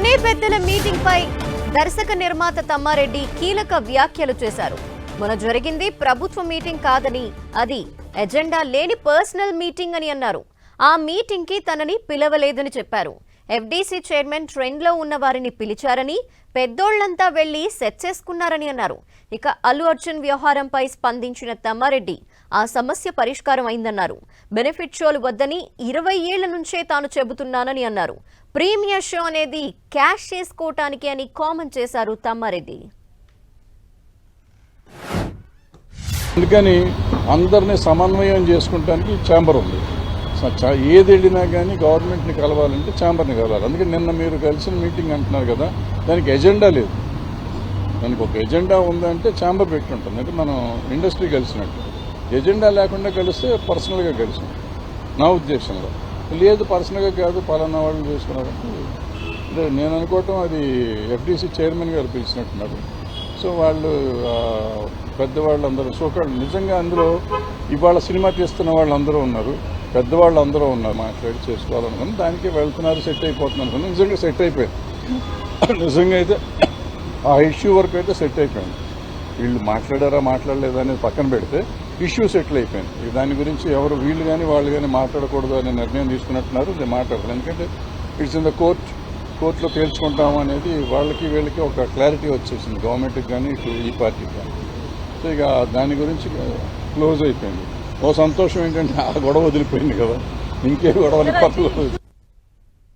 సినీ పెద్దల మీటింగ్ పై దర్శక నిర్మాత తమ్మారెడ్డి కీలక వ్యాఖ్యలు చేశారు. మొన్న జరిగింది ప్రభుత్వ మీటింగ్ కాదని అది ఎజెండా లేని పర్సనల్ మీటింగ్ అని అన్నారు. ఆ మీటింగ్కి తనని పిలవలేదని చెప్పారు. ఎఫ్డీసీ చైర్మన్ ట్రెండ్లో ఉన్న వారిని పిలిచారని పెద్దోళ్ళంతా వెళ్ళి సెట్ చేసుకున్నారని అన్నారు. ఇక అల్లు అర్జున్ వ్యవహారంపై స్పందించిన తమ్మారెడ్డి ఆ సమస్య పరిష్కారం అయిందన్నారు. బెనిఫిట్ షోలు వద్దని ఇరవై ఏళ్ళ నుంచే తాను చెబుతున్నానని అన్నారు. ప్రీమియర్ షో అనేది క్యాష్ చేసుకోవటానికి అని కామెంట్ చేశారు తమ్మారెడ్డి. అందుకని అందరినీ సమన్వయం చేసుకుంటానికి ఛాంబర్ ఉంది. ఏది వెళ్ళినా కానీ గవర్నమెంట్ని కలవాలంటే ఛాంబర్ని కలవాలి. అందుకని నిన్న మీరు కలిసిన మీటింగ్ అంటున్నారు కదా దానికి ఎజెండా లేదు. దానికి ఒక ఎజెండా ఉందంటే ఛాంబర్ పెట్టి ఉంటుంది అంటే మనం ఇండస్ట్రీ కలిసినట్టు. ఎజెండా లేకుండా కలిస్తే పర్సనల్గా కలిసినట్టు నా ఉద్దేశంలో. లేదు పర్సనల్గా కాదు పలానా వాళ్ళు చేసుకున్నారంటే అంటే నేను అనుకోవటం అది ఎఫ్డీసీ చైర్మన్ గారు పిలిచినట్టున్నారు. సో వాళ్ళు పెద్దవాళ్ళు అందరూ సోకాళ్ళు నిజంగా అందులో ఇవాళ సినిమా తీస్తున్న వాళ్ళు అందరూ ఉన్నారు. పెద్దవాళ్ళు అందరూ ఉన్నారు మాట్లాడి చేసుకోవాలనుకుని. దానికి వెళ్తున్నారు సెట్ అయిపోతున్నారు అనుకున్నాను నిజంగా సెట్ అయిపోయింది. నిజంగా అయితే ఆ ఇష్యూ వరకు అయితే సెట్ అయిపోయింది. వీళ్ళు మాట్లాడారా మాట్లాడలేదా అనేది పక్కన పెడితే ఇష్యూ సెటిల్ అయిపోయింది. దాని గురించి ఎవరు వీళ్ళు కానీ వాళ్ళు కానీ మాట్లాడకూడదు అనే నిర్ణయం తీసుకున్నట్టున్నారు. ఇది మాట్లాడతాను ఎందుకంటే ఇట్స్ ఇన్ ద కోర్ట్ కోర్టులో తేల్చుకుంటాం అనేది వాళ్ళకి వీళ్ళకి ఒక క్లారిటీ వచ్చేసింది. గవర్నమెంట్కి కానీ ఇటు ఈ పార్టీకి కానీ సో ఇక దాని గురించి క్లోజ్ అయిపోయింది. ఓ సంతోషం ఏంటంటే ఆ గొడవ వదిలిపోయింది కదా. ఇంకే గొడవని పక్కన